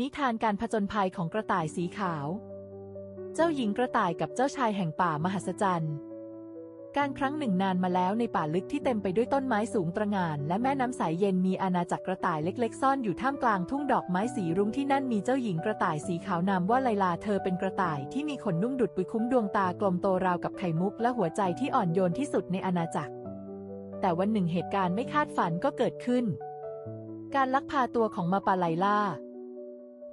นิทานการผจญภัยของกระต่ายสีขาว เจ้าหญิงกระต่ายกับเจ้าชายแห่งป่ามหัศจรรย์ การครั้งหนึ่งนานมาแล้วในป่าลึกที่เต็มไปด้วยต้นไม้สูงตระหง่านและแม่น้ำใสเย็นมีอาณาจักรกระต่ายเล็กๆ ซ่อนอยู่ท่ามกลางทุ่งดอกไม้สีรุ้งที่นั่นมีเจ้าหญิงกระต่ายสีขาวนามว่าไลลาเธอเป็นกระต่ายที่มีขนนุ่มดุดปุยคุ้มดวงตากลมโตราวกับไข่มุกและหัวใจที่อ่อนโยนที่สุดในอาณาจักร แต่วันหนึ่งเหตุการณ์ไม่คาดฝันก็เกิดขึ้น การลักพาตัวของมาปาไลล่า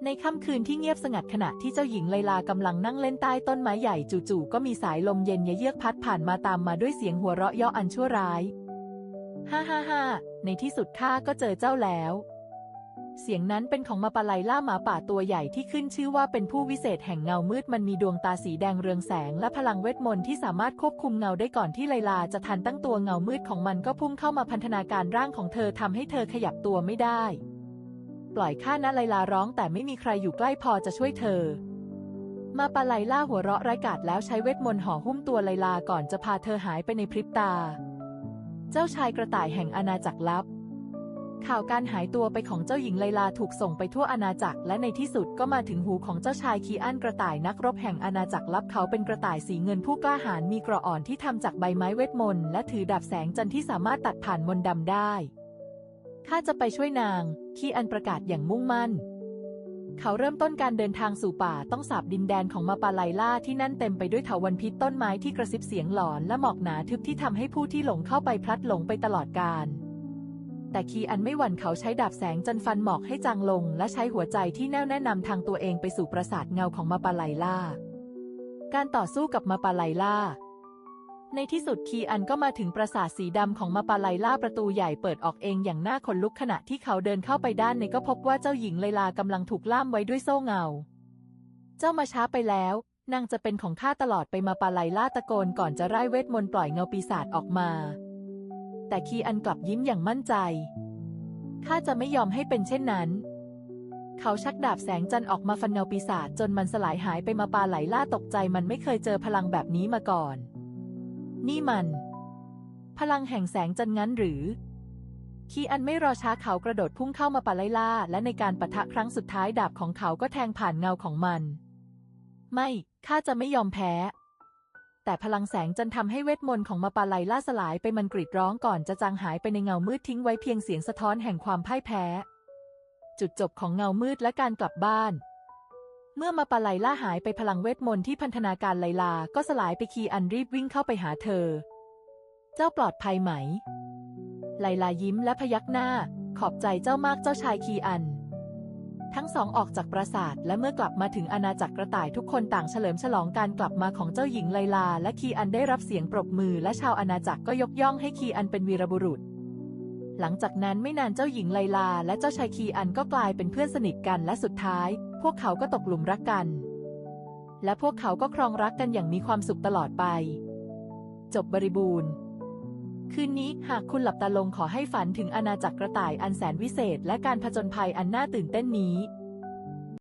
ในค่ำคืนที่เงียบสงัดขณะที่เจ้าหญิงไลลากำลังนั่งเล่นใต้ต้นไม้ใหญ่จู่ๆก็มีสายลมเย็นเยือกพัดผ่านมาตามมาด้วยเสียงหัวเราะเยาะอันชั่วร้าย ฮ่าฮ่าฮ่าในที่สุดข้าก็เจอเจ้าแล้ว เสียงนั้นเป็นของมาปาไลล่าหมาป่าตัวใหญ่ที่ขึ้นชื่อว่าเป็นผู้วิเศษแห่งเงามืดมันมีดวงตาสีแดงเรืองแสงและพลังเวทมนต์ที่สามารถควบคุมเงาได้ก่อนที่ไลลาจะทันตั้งตัวเงามืดของมันก็พุ่งเข้ามาพันธนาการร่างของเธอทำให้เธอขยับตัวไม่ได้ ปล่อยข้านะไลลาร้องแต่ไม่มีใครอยู่ใกล้พอจะช่วยเธอ มาปาไลล่าหัวเราะไร้กาจแล้วใช้เวทมนต์ห่อหุ้มตัวไลลาก่อนจะพาเธอหายไปในพริบตา เจ้าชายกระต่ายแห่งอาณาจักรลับ ข่าวการหายตัวไปของเจ้าหญิงไลลาถูกส่งไปทั่วอาณาจักรและในที่สุดก็มาถึงหูของเจ้าชายคีอันกระต่ายนักรบแห่งอาณาจักรลับเขาเป็นกระต่ายสีเงินผู้กล้าหาญมีกระอ่อนที่ทำจากใบไม้เวทมนต์และถือดาบแสงจันทร์ที่สามารถตัดผ่านมนต์ดำได้ ข้าจะไปช่วยนางคีอันประกาศอย่างมุ่งมั่น เขาเริ่มต้นการเดินทางสู่ป่าต้องสาบดินแดนของมาปาไลล่าที่นั่นเต็มไปด้วยเถาวันพิษต้นไม้ที่กระซิบเสียงหลอนและหมอกหนาทึบที่ทำให้ผู้ที่หลงเข้าไปพลัดหลงไปตลอดกาลแต่คีอันไม่หวั่นเขาใช้ดาบแสงจันฟันหมอกให้จางลง และใช้หัวใจที่แน่วแน่นำทางตัวเองไปสู่ปราสาทเงาของมาปาไลล่า การต่อสู้กับมาปาไลล่า ในที่สุดคีอันก็มาถึงปราสาทสีดำของมาปาไลล่าประตูใหญ่เปิดออกเองอย่างน่าขนลุกขณะที่เขาเดินเข้าไปด้านในก็พบว่าเจ้าหญิงไลลากำลังถูกล่ามไว้ด้วยโซ่เงา เจ้ามาช้าไปแล้ว นางจะเป็นของข้าตลอดไปมาปาไลล่าตะโกนก่อนจะไร้เวทมนต์ปล่อยเงาปีศาจออกมา แต่คีอันกลับยิ้มอย่างมั่นใจข้าจะไม่ยอมให้เป็นเช่นนั้น เขาชักดาบแสงจันออกมาฟันเงาปีศาจจนมันสลายหายไปมาปาไหลล่าตกใจมันไม่เคยเจอพลังแบบนี้มาก่อน นี่มัน พลังแห่งแสงจันงั้นหรือ คีอันไม่รอช้าเขากระโดดพุ่งเข้ามาปาไลล่า และในการปะทะครั้งสุดท้ายดาบของเขาก็แทงผ่านเงาของมัน ไม่ข้าจะไม่ยอมแพ้ แต่พลังแสงจันทร์ทำให้เวทมนต์ของมาปาไลล่าสลายไปมันกรีดร้องก่อนจะจางหายไปในเงามืดทิ้งไว้เพียงเสียงสะท้อนแห่งความพ่ายแพ้ จุดจบของเงามืดและการกลับบ้าน เมื่อมาปาไลล่าหายไปพลังเวทมนต์ที่พันธนาการไลลา ก็สลายไปคีอันรีบวิ่งเข้าไปหาเธอ เจ้าปลอดภัยไหม ไลลายิ้มและพยักหน้า ขอบใจเจ้ามากเจ้าชายคีอัน ทั้งสองออกจากปราสาท และเมื่อกลับมาถึงอาณาจักรกระต่ายทุกคนต่างเฉลิมฉลองการกลับมาของเจ้าหญิงไลลา และคีอันได้รับเสียงปรบมือ และชาวอาณาจักรก็ยกย่องให้คีอันเป็นวีรบุรุษหลังจากนั้นไม่นานเจ้าหญิงไลลา และเจ้าชายคีอันก็กลายเป็นเพื่อนสนิทกันและสุดท้าย พวกเขาก็ตกหลุมรักกัน และพวกเขาก็ครองรักกันอย่างมีความสุขตลอดไป จบบริบูรณ์ คืนนี้หากคุณหลับตาลงขอให้ฝันถึงอาณาจักรกระต่ายอันแสนวิเศษ และการผจญภัยอันน่าตื่นเต้นนี้